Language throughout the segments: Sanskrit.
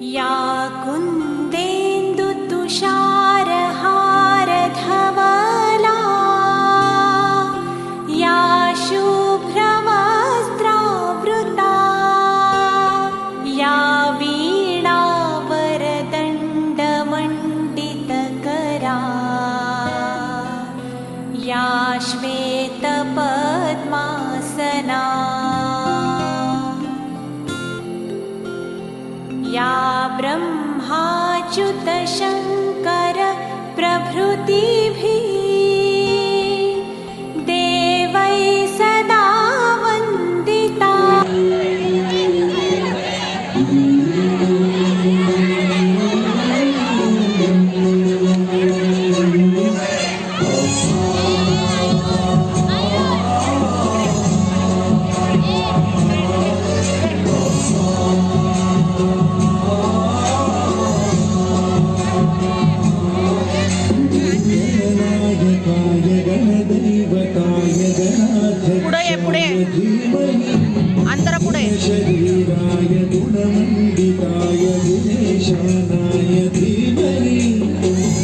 या कुन्देन्दुतुषारहारधवला या शुभ्रवस्त्रावृता या वीणावरदण्डमण्डितकरा या श्वेतपद्मासना ब्रह्माच्युतशङ्कर प्रभृतिभिः गणनायकाय गणदैवताय पुढे ये, पुढे ये. धीमहि अंतर पुढे शरीराय गुणमण्डिताय गुणेशानाय धीमहि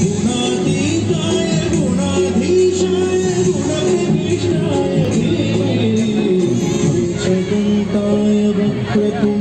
गुणातीताय गुणाधीशाय गुणविशिष्टाय धीमहि वृषदन्ताय वक्रतुण्डाय